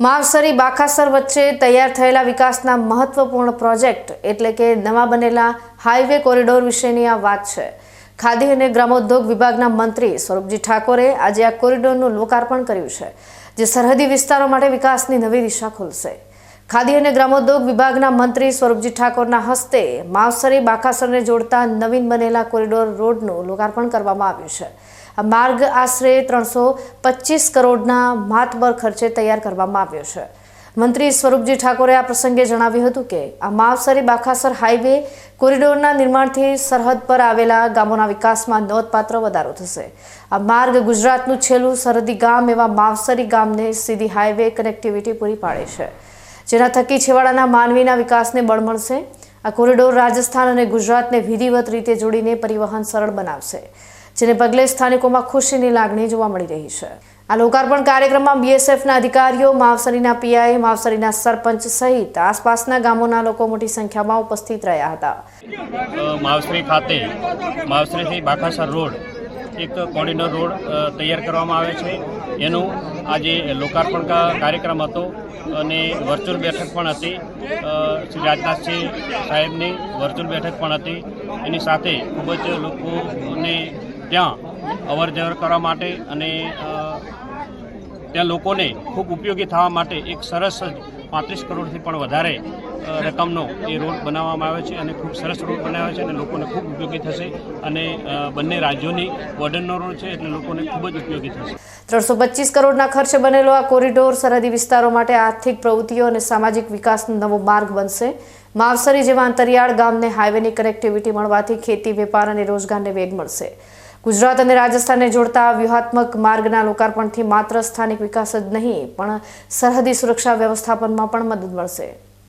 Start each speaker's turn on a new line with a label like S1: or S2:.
S1: માવસરી બાખાસર વચ્ચે તૈયાર થયેલા વિકાસના મહત્વપૂર્ણ પ્રોજેક્ટ એટલે કે નવા બનેલા હાઈવે કોરિડોર વિશેની આ વાત છે. ખાદી અને ગ્રામોદ્યોગ વિભાગના મંત્રી સ્વરૂપજી ઠાકોરે આજે આ કોરિડોરનું લોકાર્પણ કર્યું છે, જે સરહદી વિસ્તારો માટે વિકાસની નવી દિશા ખોલશે. ખાદી અને ગ્રામોદ્યોગ વિભાગના મંત્રી સ્વરૂપજી ઠાકોરના હસ્તે માવસરી બાખાસરને જોડતા નવીન બનેલા કોરિડોર રોડનું લોકાર્પણ કરવામાં આવ્યું છે. આ માર્ગ આશરે ત્રણસો પચીસ કરોડના માતબર ખર્ચે તૈયાર કરવામાં આવ્યો છે. મંત્રી સ્વરૂપજી ઠાકોરે આ પ્રસંગે જણાવ્યું હતું કે, આ માવસરી બાખાસર હાઈવે કોરિડોરના નિર્માણથી સરહદ પર આવેલા ગામોના વિકાસમાં નોંધપાત્ર વધારો થશે. આ માર્ગ ગુજરાતનું છેલ્લું સરહદી ગામ એવા માવસરી ગામને સીધી હાઈવે કનેક્ટિવિટી પૂરી પાડે છે. જેના થકી છેવાડાના માનવીના વિકાસને બળ મળશે. આ કોરિડોર રાજસ્થાન અને ગુજરાતને વિધિવત રીતે જોડીને પરિવહન સરળ બનાવશે. જેને પગલે સ્થાનિકોમાં ખુશીની લાગણી જોવા મળી રહી છે. આ લોકાર્પણ કાર્યક્રમમાં બીએસએફના અધિકારીઓ, માવસરીના પીઆઈ, માવસરીના સરપંચ સહિત આસપાસના ગામોના લોકો મોટી સંખ્યામાં ઉપસ્થિત રહ્યા હતા.
S2: માવસરી ખાતે, માવસરીથી બાખાસર રોડ, એક કોરિડોર રોડ તૈયાર કરવામાં આવે છે. એનું આજે લોકાર્પણ કાર્યક્રમ હતો અને વર્ચ્યુઅલ બેઠક પણ હતી. શ્રી રાજનાથસિંહ સાહેબની વર્ચ્યુઅલ બેઠક પણ હતી. એની સાથે ખૂબ જ લોકોને ત્યાં અવર જવર કરવા માટે અને ત્યાં લોકોને ખૂબ ઉપયોગી થવા માટે એક સરસ પાંત્રીસ કરોડથી પણ વધારે રકમનો એ રોડ બનાવવામાં આવે છે અને ખૂબ સરસ રોડ બનાવ્યો છે અને લોકોને ખૂબ ઉપયોગી થશે અને બંને રાજ્યોની બોર્ડરનો રોડ છે એટલે લોકોને ખૂબ જ ઉપયોગી થશે.
S1: ત્રણસો પચીસ કરોડના ખર્ચે બનેલો આ કોરિડોર સરહદી વિસ્તારો માટે આર્થિક પ્રવૃત્તિઓ અને સામાજિક વિકાસનો નવો માર્ગ બનશે. માવસરી જેવા અંતરિયાળ ગામને હાઈવેની કનેક્ટિવિટી મળવાથી ખેતી, વેપાર અને રોજગારને વેગ મળશે. ગુજરાત અને રાજસ્થાનને જોડતા વ્યૂહાત્મક માર્ગના લોકાર્પણથી માત્ર સ્થાનિક વિકાસ જ નહીં, પણ સરહદી સુરક્ષા વ્યવસ્થાપનમાં પણ મદદ મળશે.